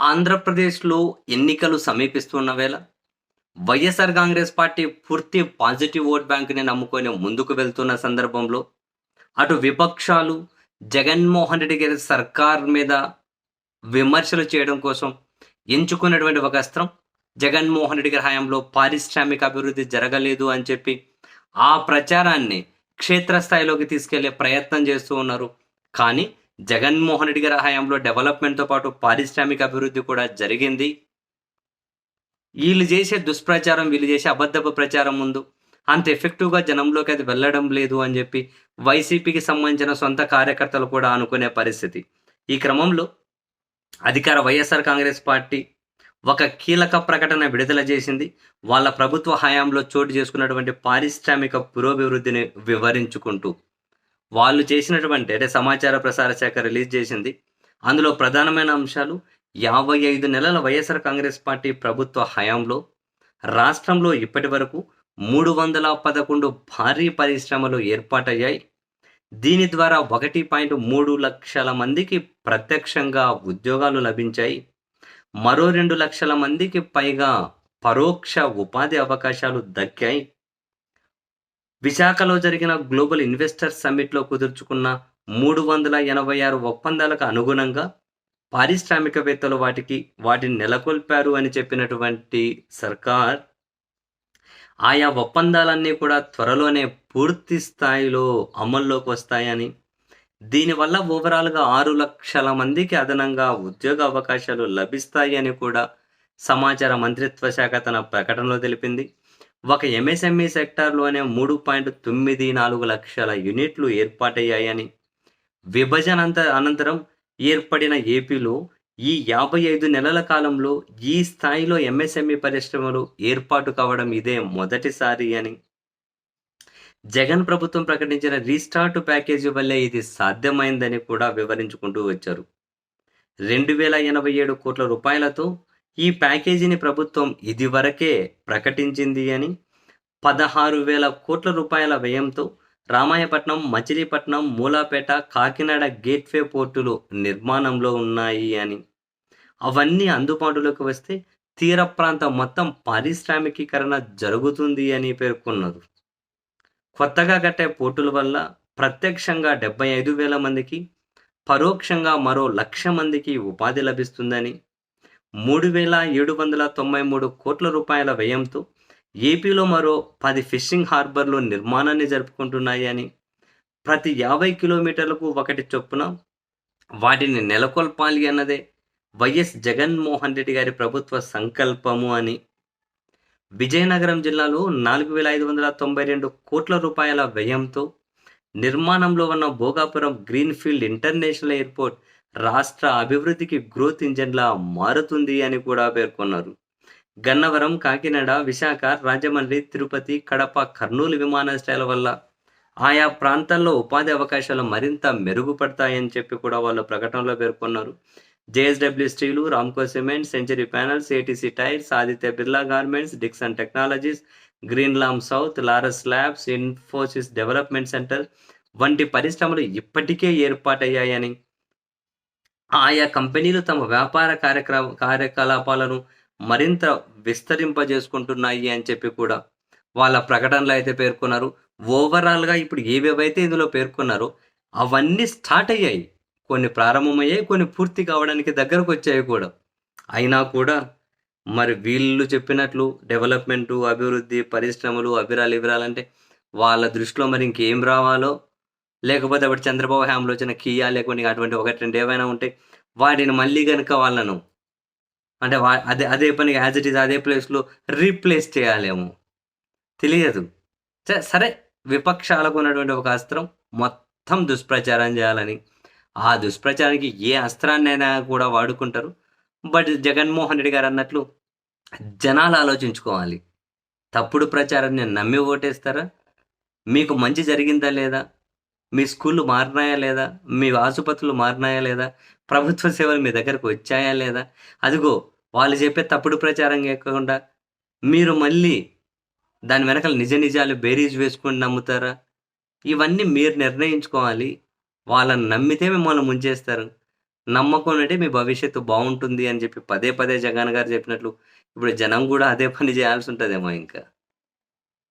ఆంధ్రప్రదేశ్లో ఎన్నికలు సమీపిస్తున్న వేళ వైఎస్ఆర్ కాంగ్రెస్ పార్టీ పూర్తి పాజిటివ్ ఓట్ బ్యాంకుని నమ్ముకొని ముందుకు వెళ్తున్న సందర్భంలో అటు విపక్షాలు జగన్మోహన్ రెడ్డి గారి సర్కార్ మీద విమర్శలు చేయడం కోసం ఎంచుకున్నటువంటి ఒక అస్త్రం జగన్మోహన్ రెడ్డి గారి హయాంలో పారిశ్రామిక అభివృద్ధి జరగలేదు అని చెప్పి ఆ ప్రచారాన్ని క్షేత్రస్థాయిలోకి తీసుకెళ్ళే ప్రయత్నం చేస్తూ ఉన్నారు. కానీ జగన్మోహన్ రెడ్డి గారి హయాంలో డెవలప్మెంట్తో పాటు పారిశ్రామిక అభివృద్ధి కూడా జరిగింది. వీళ్ళు చేసే దుష్ప్రచారం వీళ్ళు చేసే అబద్ధపు ప్రచారం ముందు అంత ఎఫెక్టివ్గా జనంలోకి అది వెళ్ళడం లేదు అని చెప్పి వైసీపీకి సంబంధించిన సొంత కార్యకర్తలు కూడా అనుకునే పరిస్థితి. ఈ క్రమంలో అధికార వైఎస్ఆర్ కాంగ్రెస్ పార్టీ ఒక కీలక ప్రకటన విడుదల చేసింది. వాళ్ళ ప్రభుత్వ హయాంలో చోటు చేసుకున్నటువంటి పారిశ్రామిక పురోభివృద్ధిని వివరించుకుంటూ వాళ్ళు చేసినటువంటి అంటే సమాచార ప్రసార శాఖ రిలీజ్ చేసింది. అందులో ప్రధానమైన అంశాలు యాభై ఐదు నెలల వైఎస్ఆర్ కాంగ్రెస్ పార్టీ ప్రభుత్వ హయాంలో రాష్ట్రంలో ఇప్పటి వరకు మూడు వందల పదకొండు భారీ పరిశ్రమలు ఏర్పాటయ్యాయి. దీని ద్వారా ఒకటి పాయింట్ మూడు లక్షల మందికి ప్రత్యక్షంగా ఉద్యోగాలు లభించాయి. మరో రెండు లక్షల మందికి పైగా పరోక్ష ఉపాధి అవకాశాలు దక్కాయి. విశాఖలో జరిగిన గ్లోబల్ ఇన్వెస్టర్ సమ్మిట్లో కుదుర్చుకున్న మూడు వందల ఎనభై ఆరు ఒప్పందాలకు అనుగుణంగా పారిశ్రామికవేత్తలు వాటికి వాటిని నెలకొల్పారు అని చెప్పినటువంటి సర్కార్ ఆయా ఒప్పందాలన్నీ కూడా త్వరలోనే పూర్తి స్థాయిలో అమల్లోకి వస్తాయని. దీనివల్ల ఓవరాల్గా ఆరు లక్షల మందికి అదనంగా ఉద్యోగ అవకాశాలు లభిస్తాయి అని కూడా సమాచార మంత్రిత్వ శాఖ తన ప్రకటనలో తెలిపింది. ఒక ఎంఎస్ఎంఈ సెక్టార్లోనే మూడు పాయింట్ తొమ్మిది నాలుగు లక్షల యూనిట్లు ఏర్పాటయ్యాయని విభజన అంత అనంతరం ఏర్పడిన ఏపీలో ఈ యాభై ఐదు నెలల కాలంలో ఈ స్థాయిలో ఎంఎస్ఎంఈ పరిశ్రమలు ఏర్పాటు కావడం ఇదే మొదటిసారి అని. జగన్ ప్రభుత్వం ప్రకటించిన రీస్టార్ట్ ప్యాకేజీ వల్లే ఇది సాధ్యమైందని కూడా వివరించుకుంటూ వచ్చారు. రెండు వేల ఎనభై ఏడు కోట్ల రూపాయలతో ఈ ప్యాకేజీని ప్రభుత్వం ఇదివరకే ప్రకటించింది అని పదహారు వేల కోట్ల రూపాయల వ్యయంతో రామాయపట్నం మచిలీపట్నం మూలాపేట కాకినాడ గేట్వే పోర్టులు నిర్మాణంలో ఉన్నాయి అని. అవన్నీ అందుబాటులోకి వస్తే తీర ప్రాంతం మొత్తం పారిశ్రామికీకరణ జరుగుతుంది అని పేర్కొన్నారు కొత్తగా కట్టే పోర్టుల వల్ల ప్రత్యక్షంగా డెబ్బై ఐదు వేల మందికి పరోక్షంగా మరో లక్ష మందికి ఉపాధి లభిస్తుందని మూడు వేల ఏడు వందల తొంభై మూడు కోట్ల రూపాయల వ్యయంతో ఏపీలో మరో పది ఫిషింగ్ హార్బర్లు నిర్మాణాన్ని జరుపుకుంటున్నాయి అని ప్రతి యాభై కిలోమీటర్లకు ఒకటి చొప్పున వాటిని నెలకొల్పాలి అన్నదే వైఎస్ జగన్మోహన్ రెడ్డి గారి ప్రభుత్వ సంకల్పము అని. విజయనగరం జిల్లాలో నాలుగు వేల ఐదు వందల తొంభై రెండు కోట్ల రూపాయల వ్యయంతో నిర్మాణంలో ఉన్న భోగాపురం గ్రీన్ఫీల్డ్ ఇంటర్నేషనల్ ఎయిర్పోర్ట్ రాష్ట్ర అభివృద్ధికి గ్రోత్ ఇంజన్లా మారుతుంది అని కూడా పేర్కొన్నారు. గన్నవరం కాకినాడ విశాఖ రాజమండ్రి తిరుపతి కడప కర్నూలు విమానాశ్రయాల వల్ల ఆయా ప్రాంతాల్లో ఉపాధి అవకాశాలు మరింత మెరుగుపడతాయని చెప్పి కూడా వాళ్ళు ప్రకటనలో పేర్కొన్నారు. JSW steel Ramco cement Century panels ATC tyres Aditya Birla garments Dixon technologies Greenlam south Laurus labs Infosys development centre వంటి పరిశ్రమలు ఇప్పటికే ఏర్పాటయ్యాయని ఆయా కంపెనీలు తమ వ్యాపార కార్యక్రమ కార్యకలాపాలను మరింత విస్తరింపజేసుకుంటున్నాయి అని చెప్పి కూడా వాళ్ళ ప్రకటనలో అయితే పేర్కొన్నారు. ఓవరాల్గా ఇప్పుడు ఏవేవైతే ఇందులో పేర్కొన్నారో అవన్నీ స్టార్ట్ అయ్యాయి. కొన్ని ప్రారంభమయ్యాయి కొన్ని పూర్తి కావడానికి దగ్గరకు వచ్చాయి కూడా. అయినా కూడా మరి వీళ్ళు చెప్పినట్లు డెవలప్మెంటు అభివృద్ధి పరిశ్రమలు అభిరాలు ఇవిరాలంటే వాళ్ళ దృష్టిలో మరి ఇంకేం రావాలో? లేకపోతే అప్పుడు చంద్రబాబు హ్యామ్లో వచ్చిన కియా లేకుంటే అటువంటి ఒకటి రెండు ఏవైనా ఉంటే వాటిని మళ్ళీ కనుక వాళ్ళను అంటే వా అదే అదే పని యాజ్ ఇట్ ఈస్ అదే ప్లేస్లో రీప్లేస్ చేయాలేమో? తెలియదు. సరే విపక్షాలకు ఉన్నటువంటి ఒక అస్త్రం మొత్తం దుష్ప్రచారం చేయాలని ఆ దుష్ప్రచారానికి ఏ అస్త్రాన్నైనా కూడా వాడుకుంటారు. బట్ జగన్మోహన్ రెడ్డి గారు అన్నట్లు జనాలు ఆలోచించుకోవాలి. తప్పుడు ప్రచారాన్ని నమ్మి ఓటేస్తారా? మీకు మంచి జరిగిందా లేదా? మీ స్కూళ్ళు మారినాయా లేదా? మీ ఆసుపత్రులు మారినాయా లేదా? ప్రభుత్వ సేవలు మీ దగ్గరకు వచ్చాయా లేదా? అదిగో వాళ్ళు చెప్పే తప్పుడు ప్రచారం కాకుండా మీరు మళ్ళీ దాని వెనకాల నిజ నిజాలు బేరీజ్ వేసుకొని నమ్ముతారా? ఇవన్నీ మీరు నిర్ణయించుకోవాలి. వాళ్ళని నమ్మితే మిమ్మల్ని ముంచేస్తారు. నమ్మకం ఉంటే మీ భవిష్యత్తు బాగుంటుంది అని చెప్పి పదే పదే జగన్ గారు చెప్పినట్లు ఇప్పుడు జనం కూడా అదే పని చేయాల్సి ఉంటుందేమో ఇంకా.